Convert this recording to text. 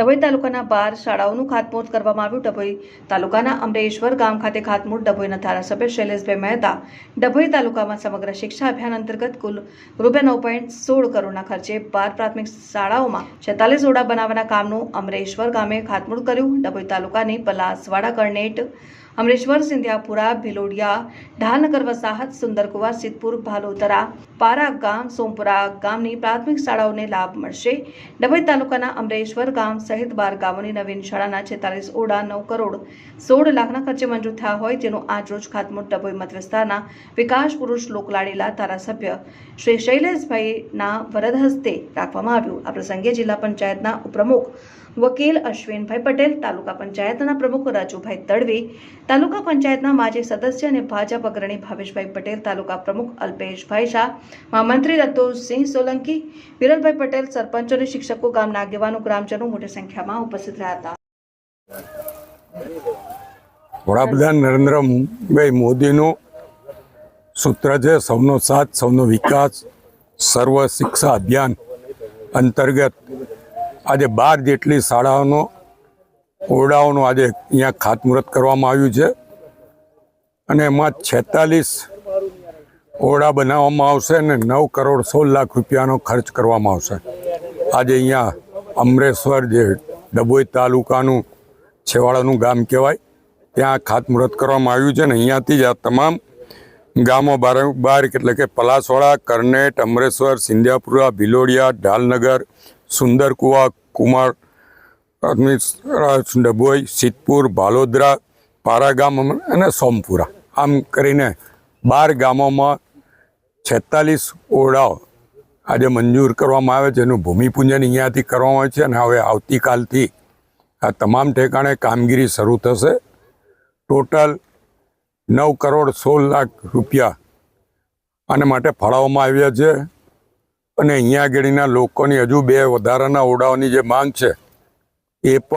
ડભોઈ તાલુકાના બાર શાળાઓનું ખાતમુહૂર્ત કરવામાં આવ્યું. ડભોઈ તાલુકાના અમરેશ્વર ગામ ખાતે ખાતમુહૂર્ત ડભોઈના ધારાસભ્ય શૈલેષભાઈ મહેતા ડભોઈ તાલુકામાં સમગ્ર શિક્ષા અભિયાન અંતર્ગત કુલ રૂપિયા નવ પોઈન્ટ સોળ કરોડના ખર્ચે બાર પ્રાથમિક શાળાઓમાં છેતાલીસ ઓરડા બનાવવાના કામનું અમરેશ્વર ગામે ખાતમુહૂર્ત કર્યું. ડભોઈ તાલુકાની પલાસવાડા કરનેટ, અમરેશ્વર, સિંધિયાપુરા, ભિલોડિયા ઢાલનગર વસાહત, સુંદરકુવા, સિદ્ધપુર ભાલોતરા પારા ગામ, સોમપુરા ગામની પ્રાથમિક શાળાઓને લાભ મળશે. ડભોઈ તાલુકાના અમરેશ્વર ગામ સહિત બાર ગામોની નવીન શાળાના છેતાલીસ ઓરડા, નવ કરોડ, સોળ લાખના ખર્ચે મંજૂર થયા હોય તેનું આજરોજ ખાતમુહૂર્ત ડભોઈ મત વિસ્તારના વિકાસ પુરુષ લોકલાડીલા ધારાસભ્ય શ્રી શૈલેષભાઈના વરદ હસ્તે રાખવામાં આવ્યું. આ પ્રસંગે જિલ્લા પંચાયતના ઉપપ્રમુખ વકીલ અશ્વિનભાઈ પટેલ, તાલુકા પંચાયતના પ્રમુખ રાજુભાઈ તડવી, તાલુકા પંચાયતના માજી સદસ્ય અને ભાજપ અગ્રણી ભાવેશભાઈ પટેલ, તાલુકા પ્રમુખ અલ્પેશભાઈ શાહ, મહામંત્રી રતુસિંહ સોલંકી, વિરલભાઈ પટેલ, સરપંચો અને શિક્ષકો, ગામના આગેવાનો, ગ્રામજનો મોટી સંખ્યામાં ઉપસ્થિત રહ્યા હતા. વડાપ્રધાન નરેન્દ્રભાઈ મોદીનું સૂત્ર છે, સૌનો સાથ, સૌનો વિકાસ, સર્વ શિક્ષા અભિયાન અંતર્ગત આજે બાર જેટલી શાળાઓનો, ઓરડાઓનું આજે અહીંયા ખાતમુહૂર્ત કરવામાં આવ્યું છે. અને એમાં છેતાલીસ ઓરડા બનાવવામાં આવશે અને નવ કરોડ સોળ લાખ રૂપિયાનો ખર્ચ કરવામાં આવશે. આજે અહીંયા અમરેશ્વર જે ડભોઈ તાલુકાનું છેવાડાનું ગામ કહેવાય, ત્યાં ખાતમુહૂર્ત કરવામાં આવ્યું છે ને અહીંયાથી જ આ તમામ ગામો બાર બાર એટલે કે પલાસવાડા, કરનેટ, અમરેશ્વર, સિંધિયાપુરા, ભિલોડિયા, ઢાલનગર સુંદરકુવા કુમાર ડભોઈ, સિદ્ધપુર, ભાલોદરા પારાગામ અને સોમપુરા. આમ કરીને બાર ગામોમાં છેતાલીસ ઓરડાઓ આજે મંજૂર કરવામાં આવે છે. એનું ભૂમિપૂજન અહીંયાથી કરવામાં આવે છે અને હવે આવતીકાલથી આ તમામ ઠેકાણે કામગીરી શરૂ થશે. ટોટલ નવ કરોડ સોળ લાખ રૂપિયા આને માટે ફાળવવામાં આવ્યા છે. અને અહીંયા આગળના લોકોની હજુ બે વધારાના ઓરડાઓની જે માંગ છે એ પણ